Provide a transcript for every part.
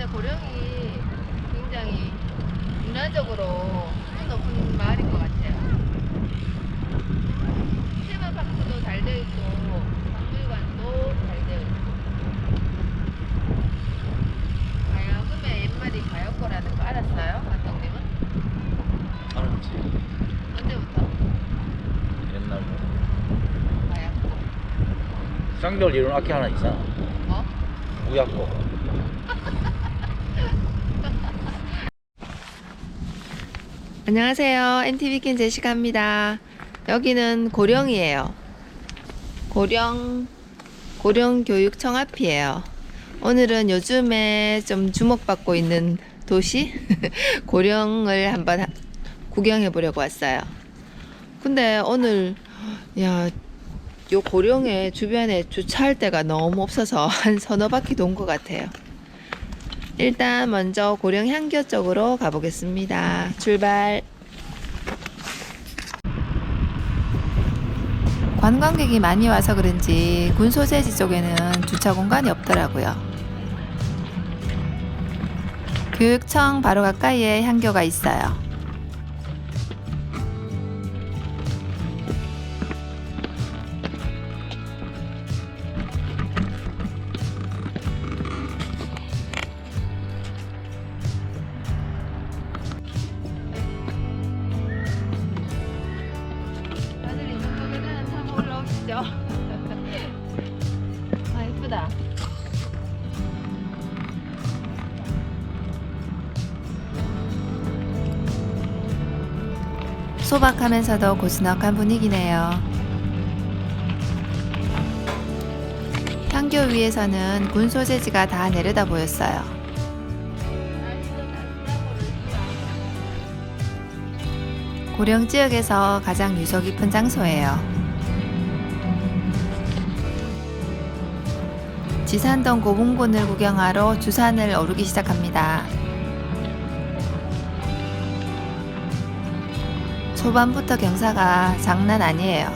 근데 고령이 굉장히 문화적으로 높은 마을인 것 같아요. 테마파크도 잘 되어 있고 박물관도 잘 되어 있고 가야금의 옛말이 가요코라는 거 알았어요? 감독님은? 알았지. 언제부터? 옛날로. 가야코 쌍별 이런 악기 하나 있잖아. 어? 우약고. 안녕하세요. NTV킨 제시카입니다. 여기는 고령이에요. 고령, 고령교육청 앞이에요. 오늘은 요즘에 좀 주목받고 있는 도시? 고령을 한번 하- 구경해 보려고 왔어요. 근데 오늘, 야, 요 고령에 주변에 주차할 데가 너무 없어서 한 서너 바퀴 돈 것 같아요. 일단 먼저 고령 향교 쪽으로 가보겠습니다. 출발. 관광객이 많이 와서 그런지 군 소재지 쪽에는 주차 공간이 없더라고요. 교육청 바로 가까이에 향교가 있어요. 소박하면서도 고즈넉한 분위기네요. 향교 위에서는 군 소재지가 다 내려다 보였어요. 고령 지역에서 가장 유서 깊은 장소예요. 지산동 고봉군을 구경하러 주산을 오르기 시작합니다. 초반부터 경사가 장난 아니에요.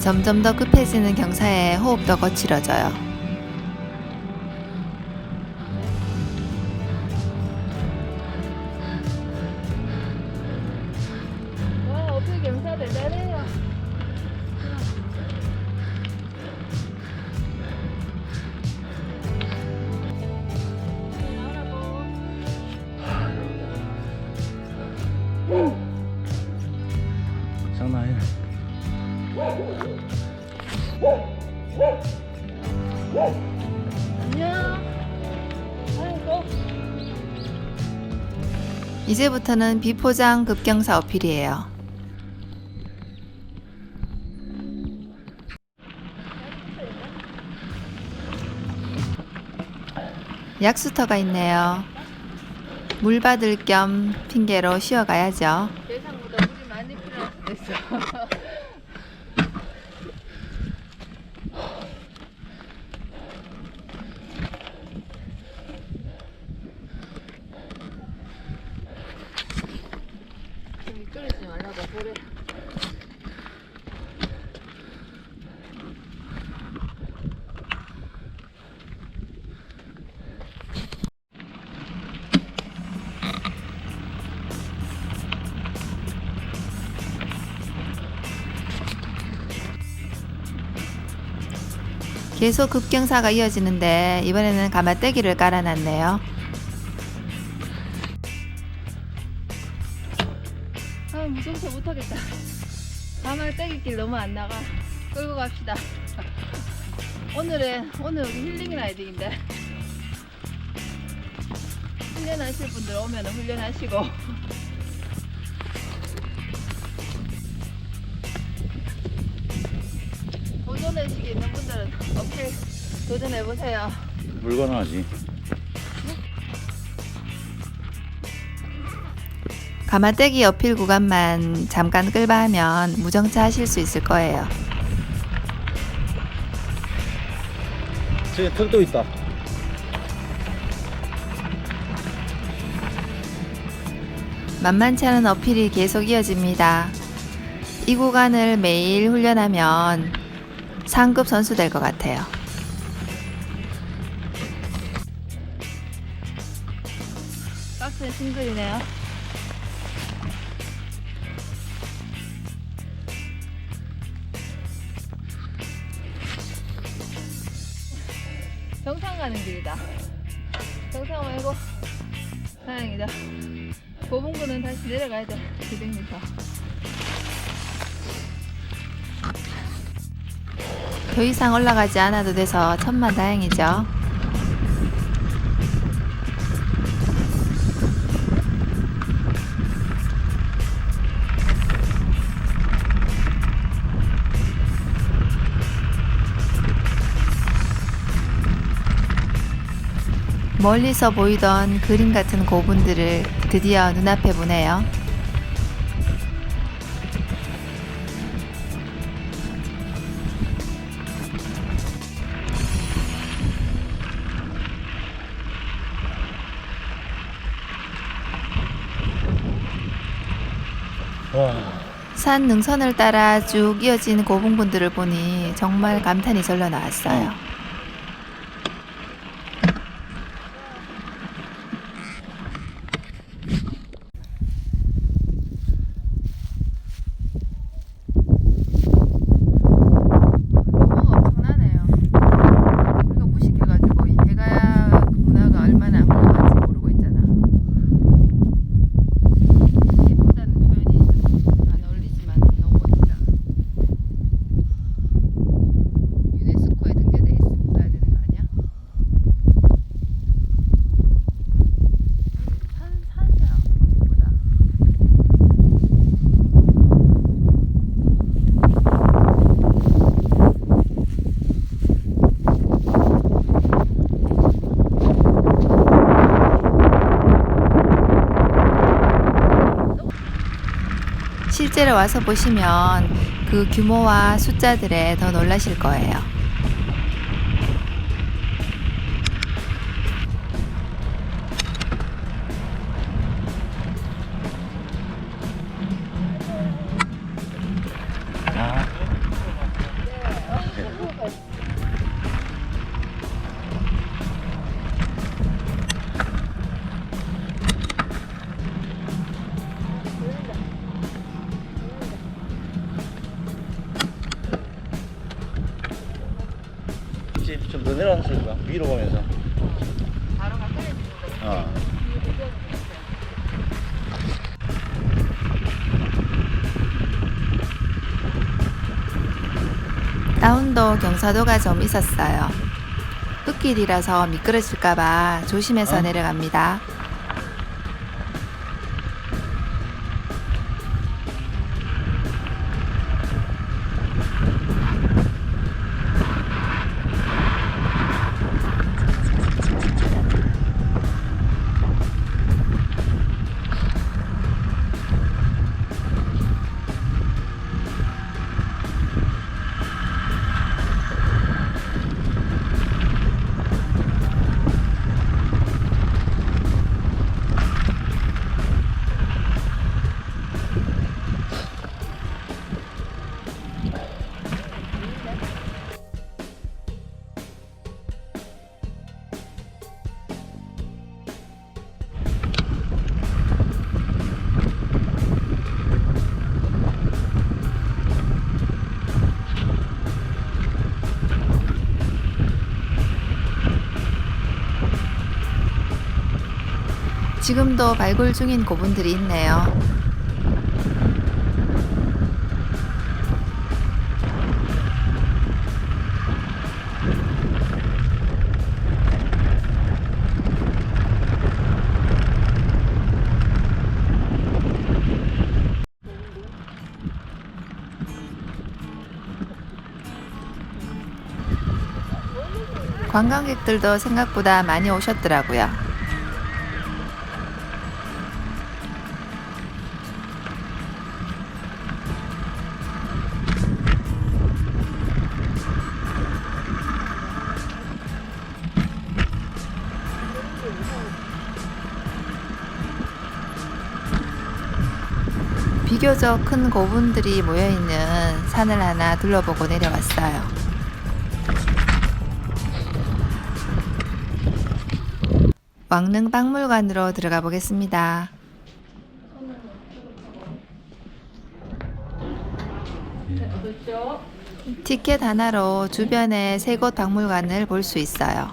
점점 더 급해지는 경사에 호흡도 거칠어져요. 장난. 아이고. 이제부터는 비포장 급경사 어필이에요. 약수터가 있네요. 물 받을 겸 핑계로 쉬어가야죠. So 계속 급경사가 이어지는데 이번에는 가마떼기를 깔아놨네요. 아 무서워서 못하겠다. 가만 떼기길 너무 안 나가. 끌고 갑시다. 오늘은 오늘 여기 힐링 라이딩인데 훈련하실 분들 오면 훈련하시고 의식이 있는 분들은 어필 도전해 보세요. 물건하지. 가마떼기 어필 구간만 잠깐 끌바 하면 무정차 하실 수 있을 거예요. 저기 턱도 있다. 만만치 않은 어필이 계속 이어집니다. 이 구간을 매일 훈련하면 상급 선수 될 것 같아요. 박스에 싱글이네요. 정상 가는 길이다. 정상 말고 다행이다. 고분구는 다시 내려가야 돼. 200m. 더 이상 올라가지 않아도 돼서 천만 다행이죠. 멀리서 보이던 그림 같은 고분들을 드디어 눈앞에 보네요. 산 능선을 따라 쭉 이어진 고분분들을 보니 정말 감탄이 절로 나왔어요. 규모가 엄청나네요. 우리가 무식해가지고 이 대가 문화가 얼마나 훌륭한지 모르고 있잖아. 예쁘다는 표현이 좀 안 어울리지만 너무 멋지다. 유네스코에 등재돼 있어야 되는 거 아니야? 산 산세랑 너무 예쁘다. 실제로 와서 보시면 그 규모와 숫자들에 더 놀라실 거예요. 경사도가 좀 있었어요. 흙길이라서 미끄러질까봐 조심해서 어? 내려갑니다. 지금도 발굴 중인 고분들이 있네요. 관광객들도 생각보다 많이 오셨더라고요. 비교적 큰 고분들이 모여있는 산을 하나 둘러보고 내려왔어요. 왕릉 박물관으로 들어가 보겠습니다. 티켓 하나로 주변의 세 곳 박물관을 볼 수 있어요.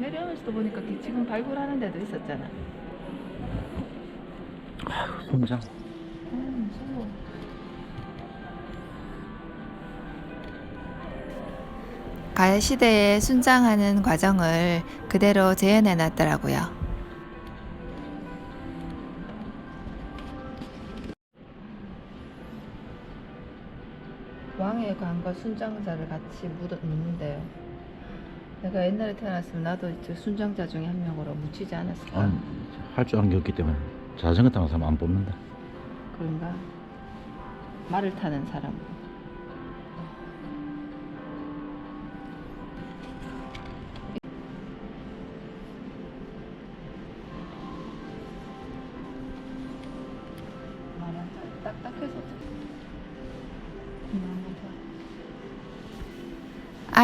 내려오면서도 보니까 지금 발굴하는 데도 있었잖아. 훈장. 음, 무서워. 가야 시대에 순장하는 과정을 그대로 재현해 놨더라고요. 왕의 관과 순장자를 같이 묻어 묻는데요. 내가 옛날에 태어났으면 나도 이제 순장자 중에 한 명으로 묻히지 않았을까? 아니, 할줄 아는 게 없기 때문에 자전거 타는 사람 안 뽑는다. 그런가? 말을 타는 사람.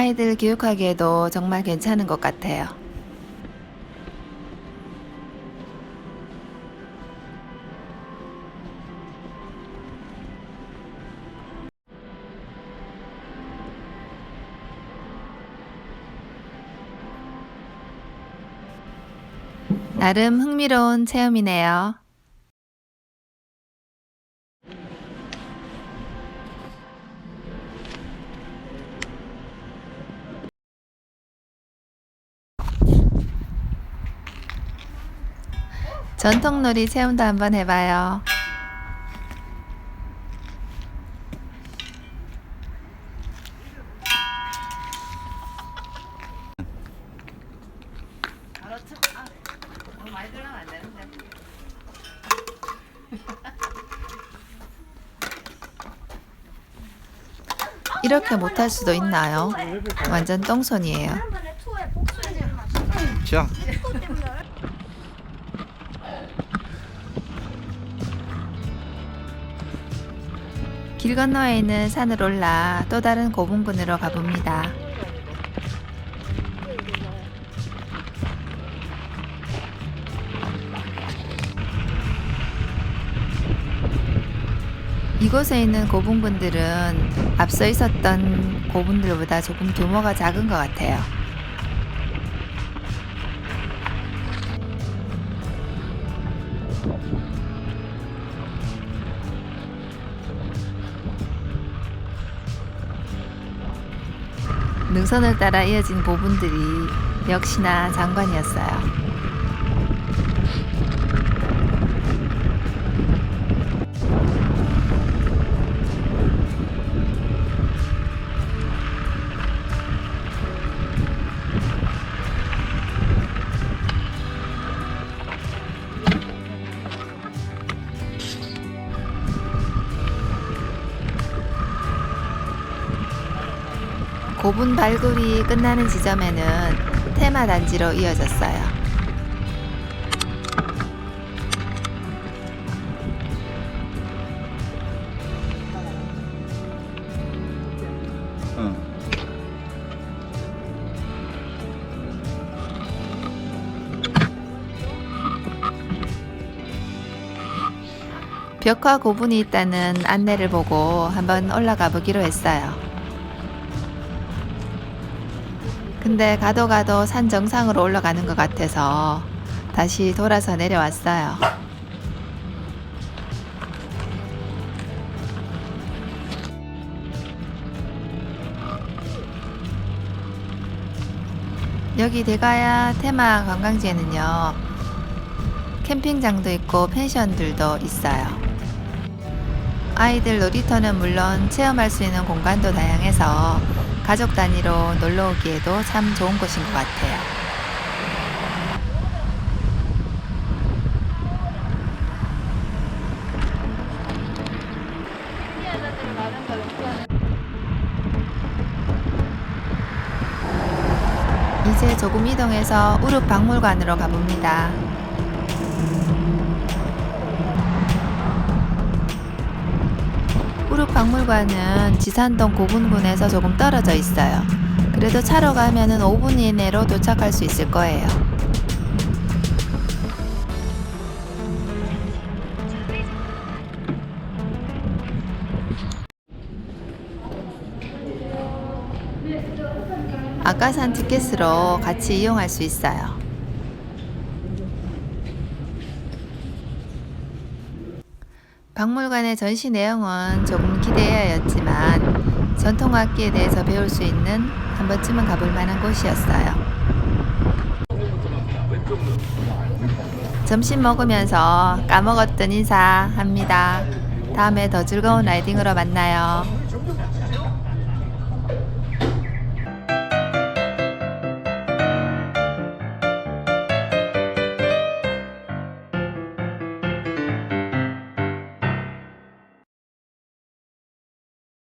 아이들 교육하기에도 정말 괜찮은 것 같아요. 나름 흥미로운 체험이네요. 전통놀이 체험도 한번 해봐요. 이렇게 못할 수도 있나요? 완전 똥손이에요. 자, 길 건너에 있는 산을 올라 또 다른 고분군으로 가봅니다. 이곳에 있는 고분군들은 앞서 있었던 고분들보다 조금 규모가 작은 것 같아요. 능선을 따라 이어진 고분들이 역시나 장관이었어요. 고분 발굴이 끝나는 지점에는 테마 단지로 이어졌어요. 응. 벽화 고분이 있다는 안내를 보고 한번 올라가 보기로 했어요. 근데 가도 가도 산 정상으로 올라가는 것 같아서 다시 돌아서 내려왔어요. 여기 대가야 테마 관광지에는요 캠핑장도 있고 펜션들도 있어요. 아이들 놀이터는 물론 체험할 수 있는 공간도 다양해서 가족 단위로 놀러 오기에도 참 좋은 곳인 것 같아요. 이제 조금 이동해서 우룹박물관으로 가봅니다. 우룹 박물관은 지산동 고분군에서 조금 떨어져 있어요. 그래도 차로 가면은 5분 이내로 도착할 수 있을 거예요. 아까 산 티켓으로 같이 이용할 수 있어요. 박물관의 전시 내용은 조금 기대하였지만 전통악기에 대해서 배울 수 있는 한 번쯤은 가볼 만한 곳이었어요. 점심 먹으면서 까먹었던 인사합니다. 다음에 더 즐거운 라이딩으로 만나요.